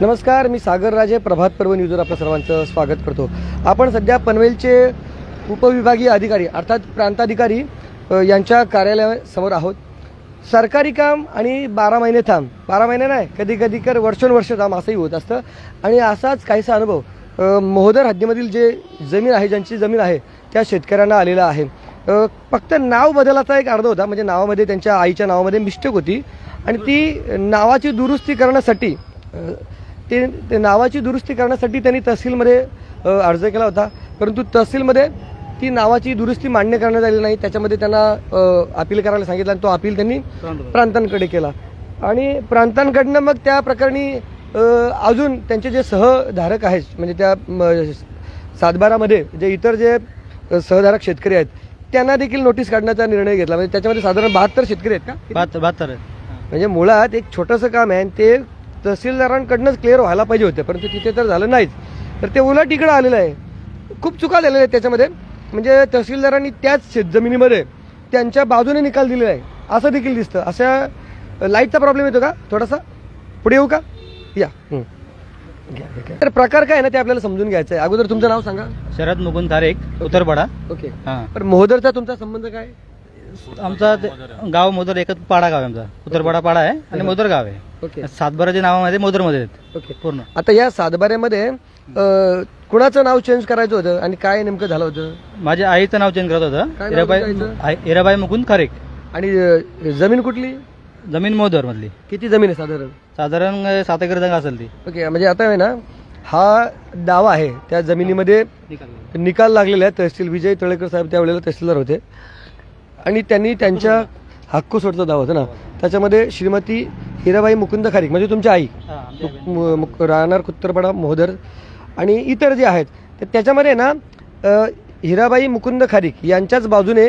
नमस्कार मी सागर राजे प्रभात पर्व न्यूजवर आपल्या सर्वांचं स्वागत करतो. आपण सध्या पनवेलचे उपविभागीय अधिकारी अर्थात प्रांताधिकारी यांच्या कार्यालयासमोर आहोत. सरकारी काम आणि बारा महिने थांब. बारा महिने नाही कधी कधी कर वर्षोनवर्ष थांब असंही होत असतं. आणि असाच काहीसा अनुभव अ, मोहोदर हद्दीमधील जे जमीन आहे ज्यांची जमीन आहे त्या शेतकऱ्यांना आलेला आहे. फक्त नाव बदलाचा एक अर्ध होता म्हणजे नावामध्ये त्यांच्या आईच्या नावामध्ये मिस्टेक होती. आणि ती नावाची दुरुस्ती करण्यासाठी ते ते नावाची दुरुस्ती करण्यासाठी त्यांनी तहसीलमध्ये अर्ज केला होता. परंतु तहसीलमध्ये ती नावाची दुरुस्ती मान्य करण्यात आली नाही. त्याच्यामध्ये त्यांना अपील करायला सांगितलं आणि तो अपील त्यांनी प्रांतांकडे केला. आणि प्रांतांकडनं मग त्या प्रकरणी अजून त्यांचे जे सहधारक आहेत म्हणजे त्या सातबारामध्ये जे इतर जे सहधारक शेतकरी आहेत त्यांना देखील नोटीस काढण्याचा निर्णय घेतला. म्हणजे त्याच्यामध्ये साधारण बहात्तर शेतकरी आहेत का? बहात्तर. म्हणजे मुळात एक छोटंसं काम आहे आणि ते तहसीलदारांकडनंच क्लिअर व्हायला पाहिजे होते परंतु तिथे तर झालं नाहीच. तर ते उलट इकडं आलेलं आहे. खूप चुका झालेल्या आहेत त्याच्यामध्ये. म्हणजे तहसीलदारांनी त्याच शेतजमिनीमध्ये त्यांच्या बाजूने निकाल दिलेला आहे. असं देखील दिसतं. अशा लाईटचा प्रॉब्लेम येतो का? थोडासा? पुढे येऊ का? या. तर प्रकार काय आहे ना ते आपल्याला समजून घ्यायचं आहे अगोदर तुमचं नाव सांगा. शरद मुकुंद तारेक उत्तरपाडा. ओके. हा. तर मोहदरचा तुमचा संबंध काय? आमचा ते- गाव मोदर एकच पाडा गाव आहे आमचा. उत्तरपाडा पाडा आहे आणि मोदर गाव आहे. ओके. सातबाराच्या नावामध्ये मोदरमध्ये आहेत. ओके. पूर्ण. आता या सातबाऱ्यामध्ये अ, कुणाचं नाव चेंज करायचं होतं आणि काय नेमकं झालं होतं? माझ्या आईचं नाव चेंज करत होतं. काय नाव हिराबाई? आई- हिराबाई मुकुंद खारेक. आणि अ, जमीन कुठली? जमीन मोदर मधली किती जमीन आहे साधारण? साधारण अं, सात एकर जागा असेल ती. ओके म्हणजे आता आहे ना हा दावा आहे त्या जमिनीमध्ये निकाल लागलेला आहे तहसील विजय तळेकर साहेब त्यावेळेला तहसीलदार होते. आणि त्यांनी त्यांच्या हक्क सोडचा दावा होता ना? त्याच्यामध्ये श्रीमती हिराबाई मुकुंद खारीक म्हणजे तुमची आई मु- मु- राहणार कुत्तरपाडा मोहदर आणि इतर जे आहेत तर त्याच्यामध्ये ना अ, हिराबाई मुकुंद खारीक यांच्याच बाजूने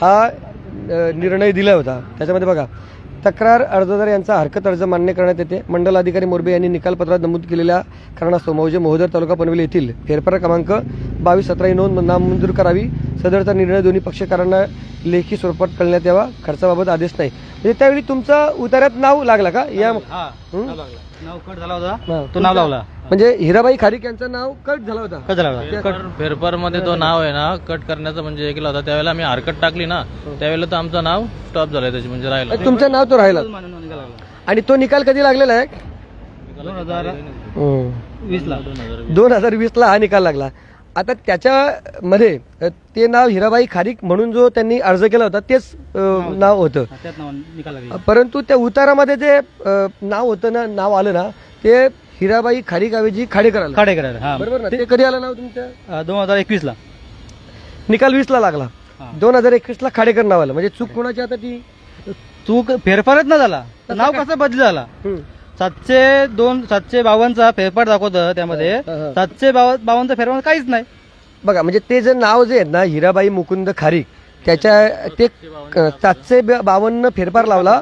हा अ, निर्णय दिला होता. त्याच्यामध्ये बघा तक्रार अर्जदार यांचा हरकत अर्ज मान्य करण्यात येते. मंडल अधिकारी मोरबे यांनी निकालपत्रात नमूद केलेल्या कारणास्तव मौजे मोहोदर तालुका पनवेल येथील फेरफार क्रमांक बावीस सतरा ही नोंद नामंजूर करावी. सदरचा निर्णय दोन्ही पक्षकारांना लेखी स्वरूपात कळण्यात यावा. खर्चाबाबत आदेश नाही. म्हणजे त्यावेळी तुमचा उतार्यात नाव लागला का? या हं? नाव कट झाला होता. हा. तो नाव लावला. म्हणजे हिराबाई खारीक यांचं नाव कट झालं होता. कट झाला होता. कट फेरफारमध्ये तो नाव आहे ना कट करण्याचं म्हणजे हे केलं होता. त्यावेळेला आम्ही हरकत टाकली ना त्यावेळेला तर आमचं नाव स्टॉप झालंय त्याची म्हणजे राहिलं तुमचं नाव तो राहिला आणि तो निकाल कधी लागलेला आहे? दोन हजार हं. वीस ला दोन हजार वीसला हा निकाल लागला. आता त्याच्यामध्ये ते नाव हिराबाई खारीक म्हणून जो त्यांनी अर्ज केला होता तेच नाव होतं. परंतु त्या उतारामध्ये जे नाव होतं ना नाव आलं ना ते हिराबाई खारीक ऐवजी खाडेकर आलं खाडे करायला हा. बरोबर ना? ते कधी आलं नाव तुमच्या? दोन हजार एकवीस ला निकाल वीसला लागला. दोन हजार एकवीसला खाडेकर नाव आलं. म्हणजे चूक कोणाची आता ती? चूक फेरफारच ना झाला. नाव कसं बदल झाला. सातशे दोन सातशे बावनचा फेरफार दाखवतं त्यामध्ये. सातशे बावन बावनचा फेरफार काहीच नाही. बघा म्हणजे ते जे नाव जे आहेत ना हिराबाई मुकुंद खारीक त्याच्या ते सातशे बावन्न फेरफार लावला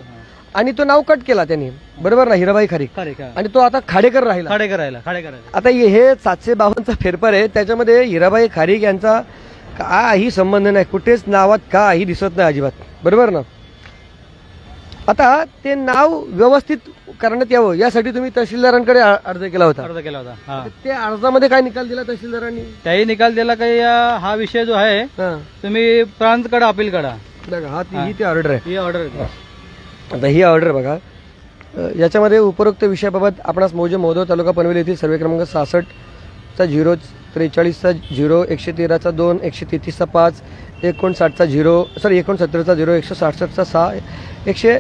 आणि तो नाव कट केला त्यांनी. बरोबर ना हिराबाई खारीक? का आणि तो आता खाडेकर राहिला. खाडे करायला खाडे करायला आता हे- हे सातशे बावन्नचा फेरफार आहे. त्याच्यामध्ये हिराबाई खारीक यांचा काही संबंध नाही. कुठेच नावात काही दिसत नाही अजिबात. बरोबर ना? आता ते नाव व्यवस्थित करण्यात यावं यासाठी तुम्ही तहसीलदारांकडे आ- अर्ज केला होता. अर्ज केला होता हा. ते अर्जामध्ये काय निकाल दिला तहसीलदारांनी? त्याही निकाल दिला काही अं, हा विषय जो आहे हा. तुम्ही प्रांत कडा अपील करा. बघा हा ती ही. ती ऑर्डर आहे. ही ऑर्डर आता ही ऑर्डर बघा. अ, याच्यामध्ये उपरोक्त विषयाबाबत आपणास मौजे महोदय तालुका पनवेल येथील सर्वे क्रमांक सहासष्टचा झिरो त्रेचाळीसचा झिरो एकशे तेराचा दोन एकशे तेहतीसचा पाच एकोणसाठचा झिरो सॉरी एकोणसत्तरचा झिरो एकशे सहासष्टचा सहा एकशे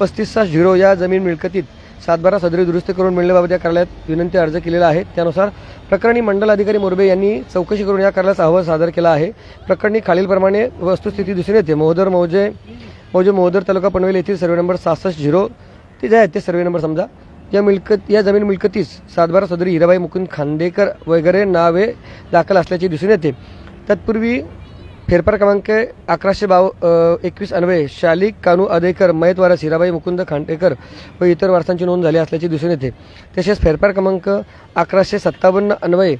पस्तीसचा झिरो या जमीन मिळकतीत सातबारा सदरी दुरुस्ती करून मिळण्याबाबत या कार्यालयात विनंती अर्ज केलेला आहे. त्यानुसार प्रकरणी मंडल अधिकारी मोरबे यांनी चौकशी करून या कार्यालयाचा अहवाल सादर केला आहे. प्रकरणी खालीलप्रमाणे वस्तुस्थिती दिसून येते. मोहदर मौजे मौजे मोहदर तालुका पनवेल येथील सर्वे नंबर सहासष्ट झिरो. ते जे आहेत ते सर्वे नंबर समजा. या मिळकत या जमीन मिळकतीस सातबारा सदरी हिराबाई मुकुंद खांदेकर वगैरे नावे दाखल असल्याचे दिसून येते. तत्पूर्वी फेरफार क्रमांक अकराशे बाव एकवीस अन्वये शालिक कानू अदेकर मयतवारा हिराबाई मुकुंद खांडेकर व इतर वारसांची नोंद झाली असल्याचे दिसून येते. तसेच फेरफार क्रमांक अकराशे सत्तावन्न अन्वये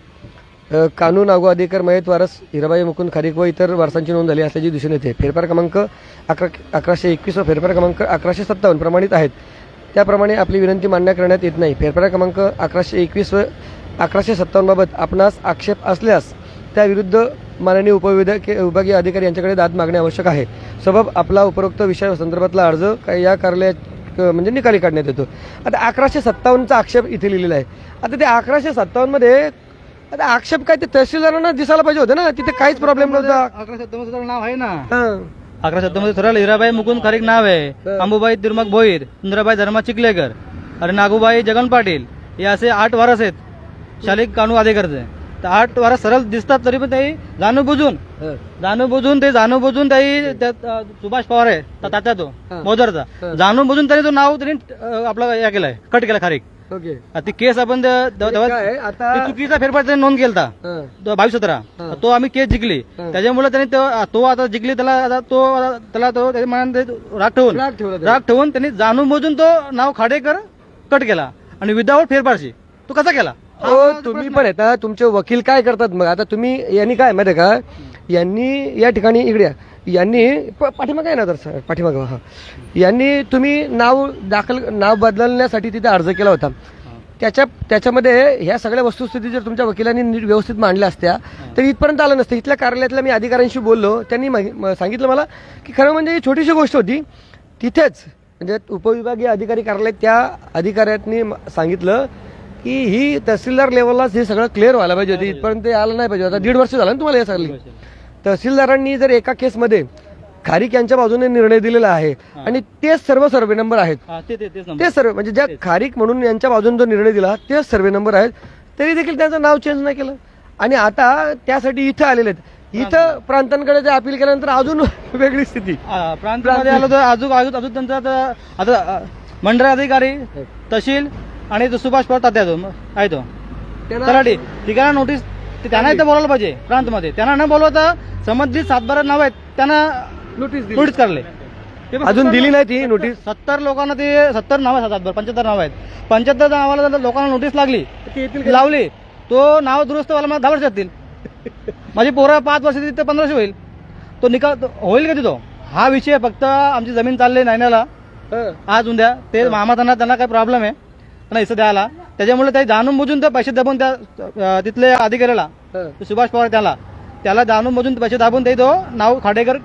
कानू नागो अधिकार मयत वारस हिराबाई मुकुंद खारीक व इतर वारसांची नोंद झाली असल्याची दिसून येते. फेरफार क्रमांक अकरा अकराशे एकवीस व फेरफार क्रमांक अकराशे सत्तावन्न प्रमाणित आहेत. त्याप्रमाणे आपली विनंती मान्य करण्यात येत नाही. फेरफार क्रमांक अकराशे एकवीस व अकराशे सत्तावन्नबाबत आपणास आक्षेप असल्यास त्याविरुद्ध माननीय उपविभागीय विभागीय अधिकारी यांच्याकडे दाद मागणे आवश्यक आहे. सबब आपला उपरोक्त विषय संदर्भातला अर्ज काय या कार्यालयात अ, म्हणजे निकाली काढण्यात येतो. आता अकराशे सत्तावन्नचा आक्षेप इथे लिहिलेला आहे. आता ते अकराशे सत्तावन्नमध्ये आता आक्षेप काय ते तहसीलदारांना दिसायला पाहिजे होतं ना? तिथे काहीच प्रॉब्लेम नव्हता. अकरा सत्तावन्न नाव आहे ना. हां. अकरा सत्तावन्न सरळ हिराबाई मुकुंद खारीक नाव आहे. अंबुबाई तिरमक भोईर सुंदराबाई धर्मा चिखलेकर आणि नागूबाई जगन पाटील. हे असे आठ वारस आहेत. शालिक कानू अधिकारीचे आठ वारस सरळ दिसतात तरी पण ते जाणून बुजून. ते जाणून बुजून त्याही त्यात अं, सुभाष पवार आहे ता- तात्या तो हा. मोदरचा जाणून बुजून त्यांनी तो नाव त्यांनी अं, आपलं या केलंय कट केला खारीक. ओके. ती केस आपण त्या- त्या- तेव्हा काय आहे, आता ती चुकीचा फेरफार त्यांनी नोंद केलता. हां. तो बावीस सतरा. हा. तो आम्ही केस जिंकली. हा. त्याच्यामुळे त्यांनी तो- तो आता जिंकली त्याला आता तो आता त्याला तो त्याच्या मनात ते राग ठेवून राग ठेवला त्याने. राग ठेवून त्यांनी जाणून बुजून तो नाव खाडेकर कट केला. आणि विदाऊट फेरफारशी तो कसा केला? हो तुम्ही पण येता तुमचे वकील काय करतात मग? आता तुम्ही यांनी काय माहिती का? यांनी या ठिकाणी इकडे या. यांनी प- पाठीमागे आहे ना तर पाठीमागं हा. यांनी तुम्ही नाव दाखल नाव बदलण्यासाठी तिथे अर्ज केला होता. त्याच्या त्याच्यामध्ये ह्या सगळ्या वस्तुस्थिती जर तुमच्या वकिलांनी नीट व्यवस्थित मांडल्या असत्या तर इथपर्यंत आलं नसतं. इथल्या कार्यालयातल्या मी अधिकाऱ्यांशी बोललो. त्यांनी माहि- म- सांगितलं मला की खरं म्हणजे ही छोटीशी गोष्ट होती. तिथेच म्हणजे उपविभागीय अधिकारी कार्यालय त्या अधिकाऱ्यांनी म- सांगितलं की ही तहसीलदार लेवललाच हे सगळं क्लिअर व्हायला पाहिजे होती. इथपर्यंत ते आलं नाही पाहिजे आता दीड वर्ष झालं ना तुम्हाला हे सगळं तहसीलदारांनी जर एका केसमध्ये खारीक यांच्या बाजूने निर्णय दिलेला आहे आणि तेच सर्व सर्वे नंबर आहेत. हा, ते- सर्व म्हणजे ज्या खारीक म्हणून यांच्या बाजून जो निर्णय दिला तेच सर्वे नंबर आहेत. तरी देखील त्यांचं नाव चेंज नाही केलं. आणि आता त्यासाठी इथं आलेले आहेत. इथं प्रांतांकडे ते अपील केल्यानंतर अजून वेगळी स्थिती. हा, प्रांतामध्ये आलो तर अजून अजून अजून त्यांचा आता मंडळ अधिकारी तहसील आणि तो सुभाष पवार तात्या तो आहे तो. तलाठी ठिकाणा नोटीस ते त्यांना इथं बोलायला पाहिजे प्रांतमध्ये. त्यांना न बोलवता संबंधित सातबारा नाव आहेत त्यांना नोटीस दिली. नोटीस काढले अजून दिली नाही ती नोटीस सत्तर लोकांना ते सत्तर नाव आहेत सातबार पंच्याहत्तर नाव आहेत. पंच्याहत्तर नावाला जर लोकांना नोटीस लागली लावली तो नाव दुरुस्त व्हायला मला दहा वर्ष जातील. माझी पोरं पाच वर्ष ते पंधरा वर्ष होईल. तो निकाल होईल का तिथं? हा विषय फक्त आमची जमीन चालली नायनाला. हं. आज उद्या ते मामा त्यांना त्यांना काय प्रॉब्लेम आहे. त्यांना हिस्सा द्यायला. त्याच्यामुळे ते जाणून बुजून ते पैसे दाबून त्या तिथले अधिकाऱ्याला सुभाष पवार त्याला त्याला जाणून बुजून पैसे दाबून ते तो नाव खाडेकर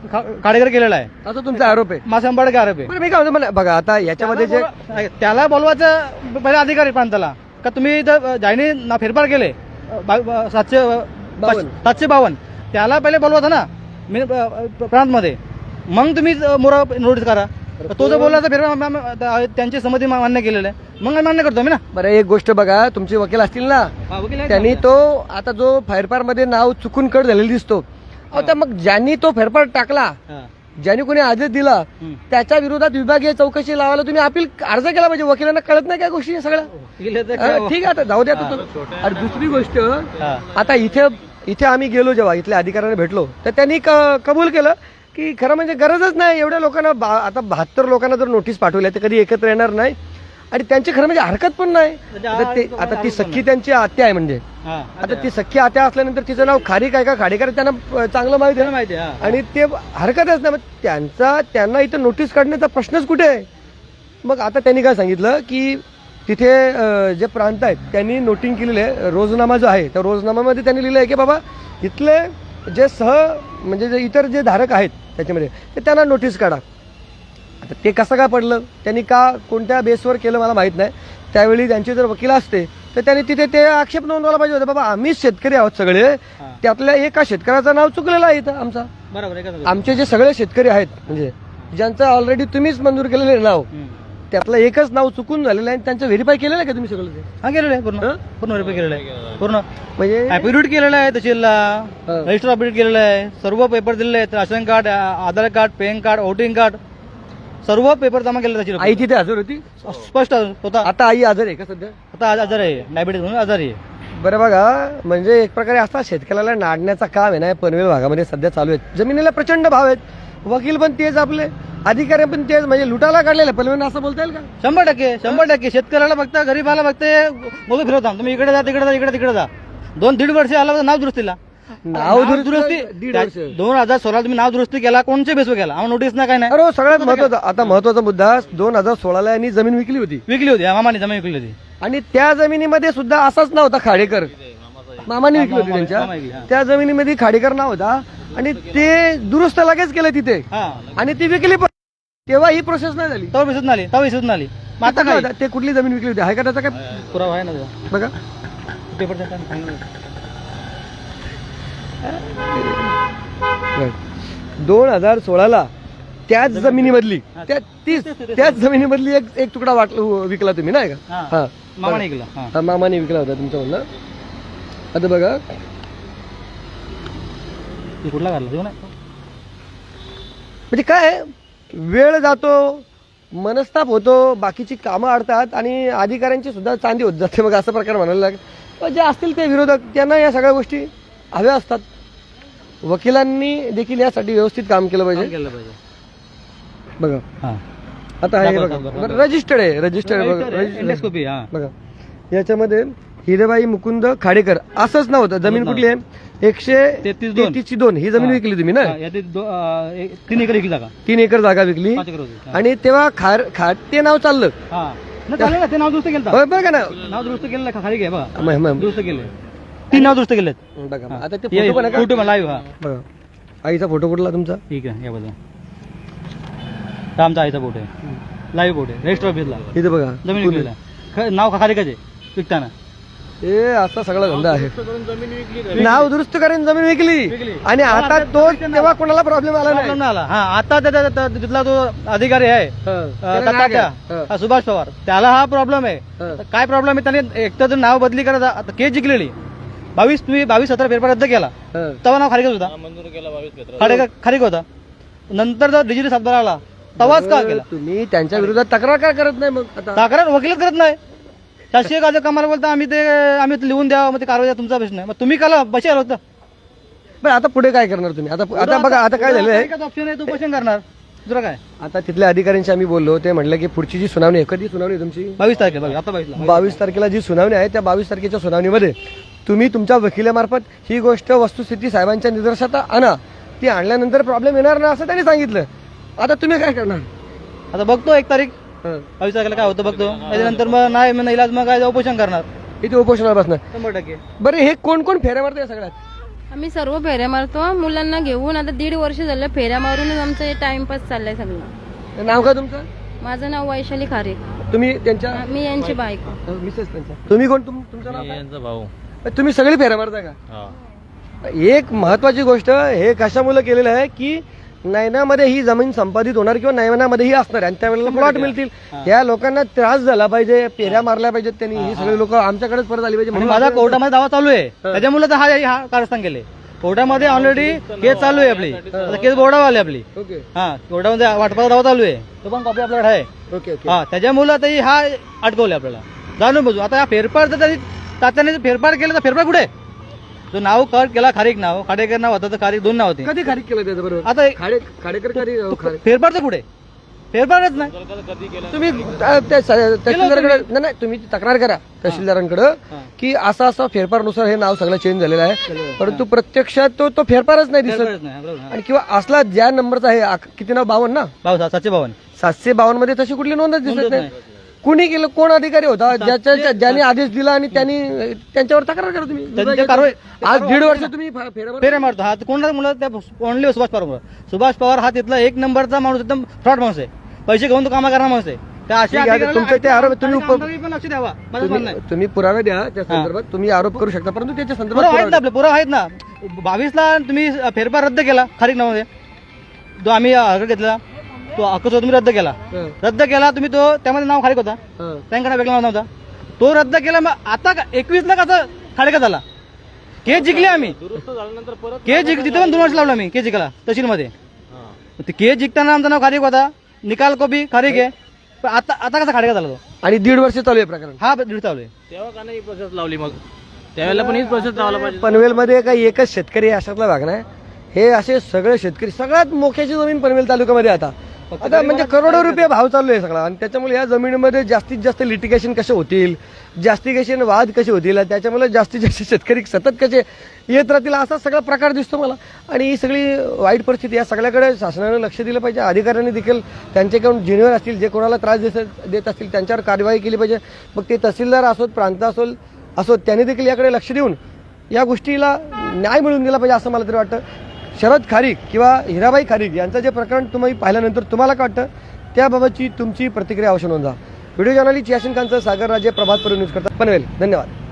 खाडेकर केलेला आहे. असा तुमचा आरोप आहे. अंबाडे आरोप आहे. मी काय म्हणतो मला बघा आता याच्यामध्ये जे त्याला बोलवा- त्याला बोलवायचं पहिला अधिकारी प्रांताला. का तुम्ही इथं जायने ना फेरफार केले सातशे. सातशे बावन्न. त्याला पहिले बोलवायचं ना मी प्रांतमध्ये. मग तुम्ही मोरा नोटीस करा. तो जर बोलला तर ता- त्यांची संमती मान्य केलेलं आहे मग मान्य करतो मी ना बरं एक गोष्ट बघा तुमचे वकील असतील ना त्यांनी. तो आता जो फेरफारमध्ये नाव चुकून कट झालेला दिसतो तर मग ज्यांनी तो फेरफार टाकला. ज्यांनी कोणी आदेश दिला. त्याच्या विरोधात विभागीय चौकशी लावायला तुम्ही अपील अर्ज केला पाहिजे वकिलांना कळत नाही काय गोष्टी सगळ्या हा, काय- ठीक आहे आता जाऊ द्या आणि दुसरी गोष्ट. आता इथे इथे आम्ही गेलो जेव्हा इथल्या अधिकाऱ्यांना भेटलो तर त्यांनी कबूल केलं की खरं म्हणजे गरजच नाही. एवढ्या लोकांना बा- आता बहात्तर लोकांना जर नोटीस पाठवल्या ते कधी एकत्र येणार नाही. आणि त्यांची खरं म्हणजे हरकत पण नाही. म्हणजे आता ते आता ती सख्खी त्यांची आत्या आहे म्हणजे. आता ती सख्खी आत्या असल्यानंतर तिचं नाव खारीक आहे का खाडेकर त्यांना चांगलं माहिती आहे. माहिती आहे. आणि ते हरकतच नाही. मग त्यांचा त्यांना इथं नोटीस काढण्याचा प्रश्नच कुठे आहे? मग आता त्यांनी काय सांगितलं की तिथे जे प्रांत आहेत त्यांनी नोटिंग केलेलं आहे. रोजनामा जो आहे त्या रोजनामामध्ये त्यांनी लिहिलं आहे की बाबा इथले जे सह म्हणजे जे इतर जे धारक आहेत त्याच्यामध्ये. ते त्यांना नोटीस काढा. आता ते कसं काय पडलं? त्यांनी का कोणत्या बेसवर केलं मला माहीत नाही. त्यावेळी त्यांचे जर वकील असते तर त्यांनी तिथे ते आक्षेप नोंदवायला पाहिजे होते. बाबा आम्हीच शेतकरी आहोत सगळे. त्यातल्या एका शेतकऱ्याचं नाव चुकलेलं आहे इथं आमचा. बरोबर आमचे जे सगळे शेतकरी आहेत म्हणजे ज्यांचं ऑलरेडी तुम्हीच मंजूर केलेलं नाव. त्यातलं एकच नाव चुकून झालेलं आहे आणि त्यांचं व्हेरीफाय केलेलं आहे का तुम्ही सगळं ते? हा केलेलं आहे पूर्ण. हं? पूर्ण व्हेरीफाय केलेलं आहे. पूर्ण. म्हणजे ऍपिड्यूट केलेलं आहे तहसीलला. हा. रजिस्टर अपडेट केलेलं आहे. सर्व पेपर दिलेले आहेत. राशन कार्ड आ- Aadhaar card PAN card voting card सर्व पेपर जमा केले त्याची आई तिथे हजर होती? स्पष्ट होता. आता आई हजर आहे का सध्या? आता आज आजार आहे. डायबिटीज म्हणून आजार आहे. बरं बघा म्हणजे एक प्रकारे असा शेतकऱ्याला नाडण्याचा काम आहे ना या पनवेल भागामध्ये सध्या चालू आहे जमिनीला प्रचंड भाव आहेत. वकील पण तेच आपले अधिकारी पण तेच म्हणजे लुटाला काढलेलं पनवेल असं बोलता येईल का? शंभर टक्के शंभर टक्के. शेतकऱ्याला फक्त गरीबाला फक्त बोलू फिरवता तुम्ही इकडे जा तिकडे जा इकडे तिकडे जा. दोन दीड वर्ष आला नाव दुरुस्तीला. नाव दुरुस्ती दुरुस्ती दीड वर्ष. दोन हजार सोळा तुम्ही नाव दुरुस्ती केला कोणच्या बेसवर केला? आम्हाला नोटीस ना काय नाही. अरे सगळ्यात महत्त्वाचा आता महत्त्वाचा मुद्दा दोन हजार सोळाला यांनी जमीन विकली होती. विकली होती मामाने जमीन विकली होती. आणि त्या जमिनीमध्ये सुद्धा असाच नव्हता खाडेकर. मामाने विकली होती त्यांच्या. त्या जमिनीमध्ये खाडेकर नाव होता. आणि ते दुरुस्त लगेच केलं तिथे. हा. आणि ती विकली पण. तेव्हा ही प्रोसेस नाही झाली. तवा विसरून आली. तवा विसरून आली. मग आता काय? ते कुठली जमीन विकली होती? आहे का त्याचा काय? पुरावा आहे ना. बघा. पेपर. दोन हजार सोळाला त्याच जमिनीमधली त्या तीच त्याच जमिनीमधली एक एक तुकडा वाट विकला तुम्ही नाही का? हा. मामाने विकला. हा. हा मामाने विकला होता तुमचं म्हणणं. आता बघा. ते कुठला देऊ ना. म्हणजे काय वेळ जातो मनस्ताप होतो बाकीची कामं अडतात आणि अधिकाऱ्यांची सुद्धा चांदी होत जाते. मग असं प्रकार म्हणायला लागेल. जे असतील ते विरोधक त्यांना या सगळ्या गोष्टी हव्या असतात. वकिलांनी देखील यासाठी व्यवस्थित काम केलं पाहिजे. केलं पाहिजे. बघा. हा. आता हे बघा. रजिस्टर्ड आहे रजिस्टर्ड बघा. हा. बघा. याच्यामध्ये हिरेबाई मुकुंद खाडेकर. असंच नव्हतं जमीन कुठली आहे? एकशे तेहतीस दोन. तेहतीसची दोन. ही जमीन हा. विकली तुम्ही ना? हा, यात एक दो- अं, एक- तीन एकर विकली जागा. तीन एकर जागा विकली. पाच एकर होती. हा. आणि तेव्हा खार खाट ते नाव चाललं. हा. नाही चालेल ना ते नाव दुरुस्त केलं बघा ना. नाव दुरुस्त केलं का खाली घे बघा. म- म- दुरुस्त केले. तीन नाव दुरुस्त केलेत. बघा आता ते फोटो पण आहे का? फोटो लाईव्ह हा. बघा. आईचा फोटो कुठला तुमचा? ठीक आहे या बघा आमचा आईचा फोटो आहे. लाईव्ह फोटो आहे. रजिस्टर ऑफिसला इथं बघा. जमीन विकलेला ख- नाव का खाली कसे विकताना. हे असा सगळा धंदा आहे. जमीन विकली नाव दुरुस्त करून जमीन विकली. आणि आता तो तेव्हा कोणाला प्रॉब्लेम आला नाही. आला. हा आता तिथला जो अधिकारी आहे हा. हा. हा, सुभाष पवार. त्याला हा प्रॉब्लेम आहे. हा. काय प्रॉब्लेम आहे? त्याने एकतर जर नाव बदली करत आता केस जिंकलेली. बावीस तुम्ही बावीस सतरा फेरफार रद्द केला. तेव्हा नाव खाली होता? खाली होता? नंतर जर डिजिटल सातबार आला तेव्हाच का केला? तुम्ही त्यांच्या विरोधात तक्रार का करत नाही मग आता? तक्रार वकीलच करत नाही. शासकीय कायदा कामाला बोलता आम्ही ते आम्ही लिहून द्या मग ते कारवाई तुमचा प्रश्न आहे. मग तुम्ही काला बशी आलो होता. बरं आता पुढे काय करणार तुम्ही? आता आता बघा आता काय झालंय ऑप्शन आहे? तू क्वेश्चन करणार. दुसरं काय? आता तिथल्या अधिकाऱ्यांशी आम्ही बोललो ते म्हटलं की पुढची जी सुनावणी आहे कधी सुनावणी आहे तुमची? बावीस तारखेला बघा आता बावीसला. बावीस तारखेला जी सुनावणी आहे त्या बावीस तारखेच्या सुनावणीमध्ये तुम्ही तुमच्या वकिलामार्फत ही गोष्ट वस्तुस्थिती साहेबांच्या निदर्शनात आणा. ती आणल्यानंतर प्रॉब्लेम येणार नाही असं त्यांनी सांगितलं. आता तुम्ही काय करणार? आता बघतो एक तारीख. हं. तारखेला काय होतं बघतो त्याच्यानंतर मग नाही मग इलाज मग काय उपोषण करणार. इथे उपोषणाला बसणार. शंभर टक्के. बरं हे कोण कोण फेऱ्या मारते या सगळ्यात? आम्ही सर्व फेऱ्या मारतो. मुलांना घेऊन आता दीड वर्ष झालं फेऱ्या मारूनच आमचं टाइमपास चाललाय सगळं. नाव का तुमचं? माझं नाव वैशाली खारे. तुम्ही त्यांच्या मी यांची बायको. मिसेस त्यांच्या. तुम्ही कोण? तुम- तुमचं नाव काय? यांचा भाऊ. तुम्ही सगळी फेऱ्या मारता का? हा. एक महत्वाची गोष्ट हे कशामुळे केलेलं आहे की नयनामध्ये ही जमीन संपादित होणार किंवा नयनामध्ये ही असणार आणि त्यावेळेला प्लॉट मिळतील. या लोकांना त्रास झाला पाहिजे पेऱ्या मारल्या पाहिजेत त्यांनी. ही सगळी लोक आमच्याकडेच परत आली पाहिजे म्हणून माझा कोर्टामध्ये दावा चालू आहे. त्याच्यामुळे तर हा हा कारस्थान केले कोर्टामध्ये ऑलरेडी केस चालू आहे आपली. आता केस बोर्डावर आली आपली हा कोर्टामध्ये वाटपाचा दावा चालू आहे. तो पण कॉपी आपल्याकडे आहे. हा त्याच्यामुळे आता ही अटकवले आपल्याला. जाणून बघू आता फेरफार जर त्यांनी तात्याने फेरफार केला तर फेरफार कुठे? जो नाव कट केला खारीक नाव. खाडेकर नाव होतं तर खारीक दोन नाव होते. कधी खारीक केलं त्याचं बरोबर? आता खाडे खाडेकर तर कुठे? फेरफारच नाही. तुम्ही त्या तहसीलदारांकडे नाही नाही तुम्ही ती तक्रार करा तहसीलदारांकडे की असं असं फेरफारनुसार हे नाव सगळं चेंज झालेलं आहे. परंतु प्रत्यक्षात तो तो फेरफारच नाही दिसत. फेरफारच नाही बरोबर, हा. आणि किंवा असला ज्या नंबरचा आहे आक- किती नाव? बावन्न ना? भाऊ सा- सातशे बावन सातशे बावन्नमध्ये तशी कुठली नोंदच दिसत नाही. कुणी केलं कोण अधिकारी होता? ज्याच्या ज्याने आदेश दिला आणि त्यांनी त्यांच्यावर तक्रार करा तुम्ही. त्यांच्या कारवाई आज दीड वर्ष तुम्ही फे- फेऱ्यावर- फेऱ्या मारतो. हा कोणाला मुलं? त्या ओनली सुभाष पवार. सुभाष पवार हा तिथला एक नंबरचा माणूस एकदम फ्रॉड माणूस आहे. पैसे घेऊन तो कामा करणार माणूस आहे. त्या अशा ठीक आहे, अधिकाऱ्याला तुमचं ते आरोप- तुम्ही आणि उप- आमदारकी पण लक्ष द्यावा. माझं म्हणणं आहे. तुम्ही तुम्ही पुरावे द्या त्या संदर्भात. तुम्ही आरोप करू शकता परंतु त्याच्या संदर्भात पुरावा आहेत पुरावे ना आपले पुरावा आहेत ना. बावीसला तुम्ही फेरफार रद्द केला खारीक नावामध्ये जो आम्ही हरकत घेतला तो हक्क तुम्ही रद्द केला. हं, रद्द केला तुम्ही तो त्यामध्ये नाव खारीक होता हं. त्यांकडे वेगळा नाव नव्हता. तो रद्द केला मग आता एकवीस ला कसं खाडेका झाला? केस जिंकले आम्ही. दुरुस्त झाल्यानंतर परत केस जिंक तिथे पण दोन वर्ष लावलं आम्ही केस जिंकायला तहसीलमध्ये. हा. ते केस जिंकताना आमचं नाव खारीक होता. निकाल कॉपी खारीक आहे पण आता आता कसा खाडेका झाला तो? आणि दीड वर्ष चालू आहे प्रकरण. हा दीड चालू आहे. तेव्हा का नाही प्रोसेस लावली मग? त्यावेळेला पण हीच प्रोसेस लावला पाहिजे. पनवेलमध्ये काही एकच शेतकरी आहे अशातला भाग नाही. हे असे सगळे शेतकरी सगळ्यात मोक्याची जमीन पनवेल तालुक्यामध्ये आता. आता म्हणजे करोडो रुपये भाव चालू आहे सगळा. आणि त्याच्यामुळे या जमिनीमध्ये जास्तीत जास्त लिटिगेशन कसे होतील? जास्तीकेशन वाद कसे होतील? त्याच्यामुळे जास्तीत जास्त शेतकरी सतत कसे येत राहतील? असा सगळा प्रकार दिसतो मला. आणि ही सगळी वाईट परिस्थिती या सगळ्याकडे शासनाने लक्ष दिलं पाहिजे. अधिकाऱ्यांनी देखील त्यांच्याकडून जिनिवर असतील जे कोणाला त्रास देत देत असतील त्यांच्यावर कारवाई केली पाहिजे. मग ते तहसीलदार असोत प्रांत असोल असोत त्यांनी देखील याकडे लक्ष देऊन या गोष्टीला न्याय मिळवून दिला पाहिजे असं मला तरी वाटतं. शरद खारीक किंवा हिराबाई खारीक यांचं जे प्रकरण तुम्ही पाहिल्यानंतर तुम्हाला काय वाटतं? त्याबाबतची तुमची प्रतिक्रिया अवश्य नोंदा व्हिडिओ जर्नलिस्ट यासिन खानचं सागर राजे प्रभात न्यूज करता पनवेल. धन्यवाद.